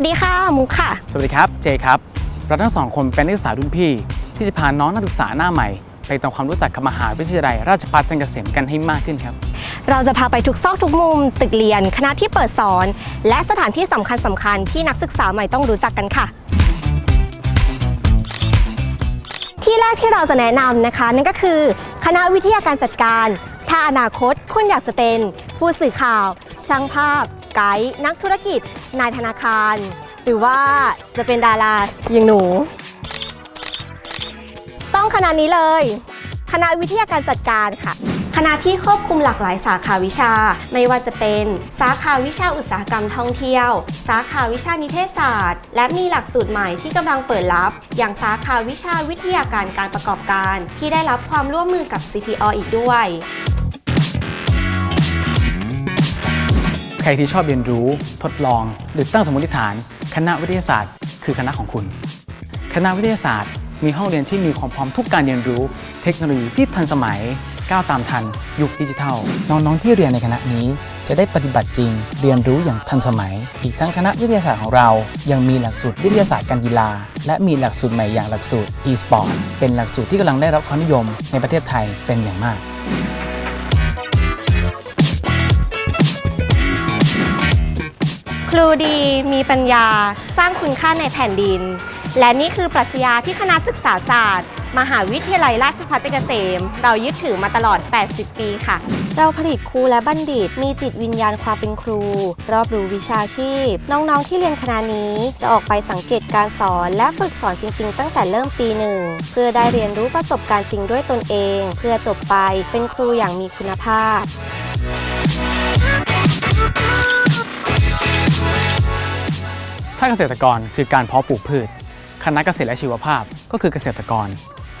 วัสดีค่ะมุกค่ะ สวัสดีครับเจครับ เราทั้งสองคนเป็นนักศึกษารุ่นพี่ ที่จะพาน้องนักศึกษาหน้าใหม่ ไปทำความรู้จักกับมหาวิทยาลัยราชภัฏจันทร์เกษมกันให้มากขึ้นครับ เราจะพาไปทุกซอกทุกมุม ตึกเรียน คณะที่เปิดสอน และสถานที่สำคัญสำคัญๆที่นักศึกษาใหม่ต้องรู้จักกันค่ะ ที่แรกที่เราจะแนะนำนะคะ นั่นก็คือคณะวิทยาการจัดการ ถ้าอนาคตคุณอยากจะเป็นผู้สื่อข่าว ช่างภาพ ไกด์นักธุรกิจ นายธนาคาร หรือว่าจะเป็นดาราอย่างหนู ต้องคณะนี้เลย คณะวิทยาการจัดการค่ะคณะที่ควบคุมหลากหลายสาขาวิชา ไม่ว่าจะเป็น สาขาวิชาอุตสาหกรรมท่องเที่ยว สาขาวิชานิเทศศาสตร์ และมีหลักสูตรใหม่ที่กำลังเปิดรับ อย่างสาขาวิชาวิทยาการการประกอบการ ที่ได้รับความร่วมมือกับ CPO อีกด้วย รที่ชอบเรียนรู้ ทดลอง หรือตั้งสมมติฐาน คณะวิทยาศาสตร์ คือคณะของคุณ คณะวิทยาศาสตร์ มีห้องเรียนที่มีความพร้อมทุกการเรียนรู้ เทคโนโลยีที่ทันสมัยก้าวตามทัน ยุคดิจิทัล น้องๆที่เรียนในคณะนี้ จะได้ปฏิบัติจริง เรียนรู้อย่างทันสมัย อีกทั้งคณะวิทยาศาสตร์ของเรา ยังมีหลักสูตรวิทยาศาสตร์การกีฬา และมีหลักสูตรใหม่อย่างหลักสูตร e-sport เป็นหลักสูตรที่กำลังได้รับความนิยมในประเทศไทยเป็นอย่างมาก รูดีมีปัญญาสร้างคุณค่าในแผ่นดิน และนี่คือปรัชญาที่คณะศึกษาศาสตร์ มหาวิทยาลัยราชภัฏจันทร์เกษม เรายึดถือมาตลอด 80 ปีค่ะ เราผลิตครูและบัณฑิต มีจิตวิญญาณความเป็นครู รอบรู้วิชาชีพ น้องๆ ที่เรียนคณะนี้จะออกไปสังเกตการสอนและฝึกสอนจริงๆ ตั้งแต่เริ่มปีหนึ่งเพื่อได้เรียนรู้ประสบการณ์จริงด้วยตนเอง เพื่อจบไปเป็นครูอย่างมีคุณภาพ ถ้าเกษตรกรคือการเพาะปลูกพืช คณะเกษตรและชีวภาพก็คือเกษตรกร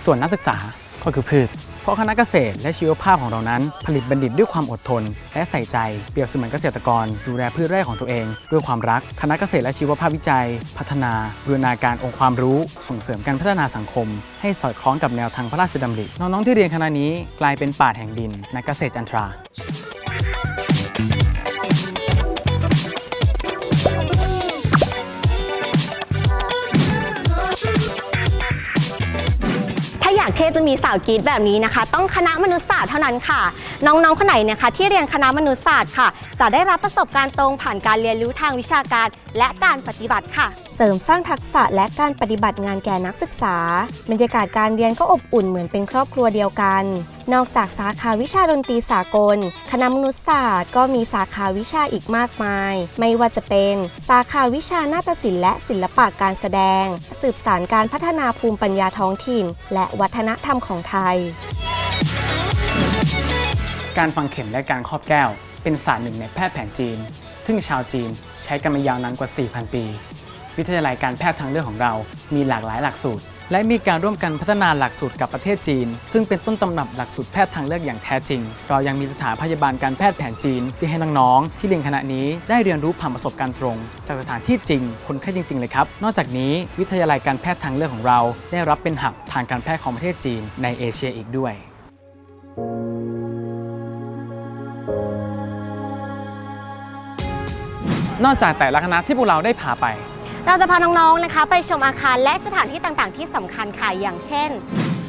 ส่วนนักศึกษาก็คือพืช เพราะคณะเกษตรและชีวภาพของเรานั้น ผลิตบัณฑิตด้วยความอดทน และใส่ใจ เปรียบเสมือนเกษตรกร ดูแลพืชไร่ของตัวเอง ด้วยความรัก คณะเกษตรและชีวภาพวิจัย พัฒนาบูรณาการองค์ความรู้ ส่งเสริมการพัฒนาสังคม ให้สอดคล้องกับแนวทางพระราชดำริ น้องๆที่เรียนคณะนี้กลายเป็นป่าแห่งดินนักเกษตรจันทรา ศจะมีสาวกรีดแบบนี้นะคะ ต้องคณะมนุษยศาสตร์เท่านั้นค่ะ น้องๆคนไหนเนี่ยคะที่เรียนคณะมนุษยศาสตร์ค่ะ จะได้รับประสบการณ์ตรงผ่านการเรียนรู้ทางวิชาการ และการปฏิบัติค่ะ เสริมสร้างทักษะและการปฏิบัติงานแก่นักศึกษา บรรยากาศการเรียนก็อบอุ่นเหมือนเป็นครอบครัวเดียวกัน นอกจากสาขาวิชาดนตรีสากล คณะมนุษยศาสตร์ก็มีสาขาวิชาอีกมากมาย ไม่ว่าจะเป็น สาขาวิชานาฏศิลป์และศิลปะการแสดง สืบสานการพัฒนาภูมิปัญญาท้องถิ่น และวัฒนธรรมของไทย การฟังเข็มและการครอบแก้ว เป็นศาสตร์หนึ่งในแพทย์แผนจีน ซึ่งชาวจีนใช้กันมายาวนานกว่า 4,000 ปี วิทยาลัยการแพทย์ทางเลือกของเรามีหลากหลายหลักสูตร และมีการร่วมกันพัฒนาหลักสูตรกับประเทศจีน ซึ่งเป็นต้นตำรับหลักสูตรแพทย์ทางเลือกอย่างแท้จริง เรายังมีสถานพยาบาลการแพทย์แผนจีน ที่ให้น้องๆที่เรียนคณะนี้ได้เรียนรู้ผ่านประสบการณ์ตรง จากสถานที่จริง คนไข้จริง ๆ เลยครับ นอกจากนี้วิทยาลัยการแพทย์ทางเลือกของเรา ได้รับเป็นหับทางการแพทย์ของประเทศจีน ในเอเชียอีกด้วยนอกจากแต่ละคณะที่พวกเราได้พาไป เราจะพาน้องๆนะคะ ไปชมอาคารและสถานที่ต่างๆ ที่สำคัญค่ะอย่างเช่น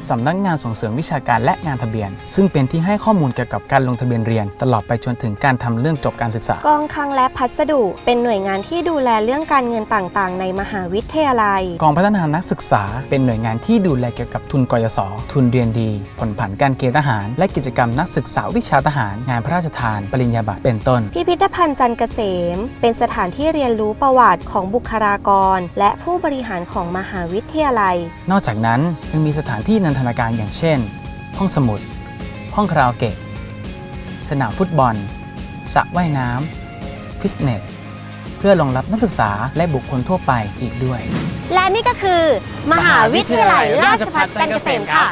สำนักงานส่งเสริมวิชาการและงานทะเบียน ซึ่งเป็นที่ให้ข้อมูลเกี่ยวกับการลงทะเบียนเรียน ตลอดไปจนถึงการทำเรื่องจบการศึกษา กองคลังและพัสดุ เป็นหน่วยงานที่ดูแลเรื่องการเงินต่างๆ ในมหาวิทยาลัย กองพัฒนานักศึกษา เป็นหน่วยงานที่ดูแลเกี่ยวกับทุนกยศทุนเรียนดี ผลผันการเกณฑ์ทหาร และกิจกรรมนักศึกษาวิชาทหาร งานพระราชทาน ปริญญาบัตรเป็นต้น พิพิธภัณฑ์จันทร์เกษม เป็นสถานที่เรียนรู้ประวัติของบุคลากร และผู้บริหารของมหาวิทยาลัย นอกจากนั้นยังมีสถานที่นันทนาการอย่างเช่น ห้องสมุด ห้องคาราโอเกะ สนามฟุตบอลสระว่ายน้ำฟิตเนส เพื่อรองรับนักศึกษาและบุคคลทั่วไปอีกด้วย และนี่ก็คือ มหาวิทยาลัยราชภัฏจันทร์เกษมค่ะ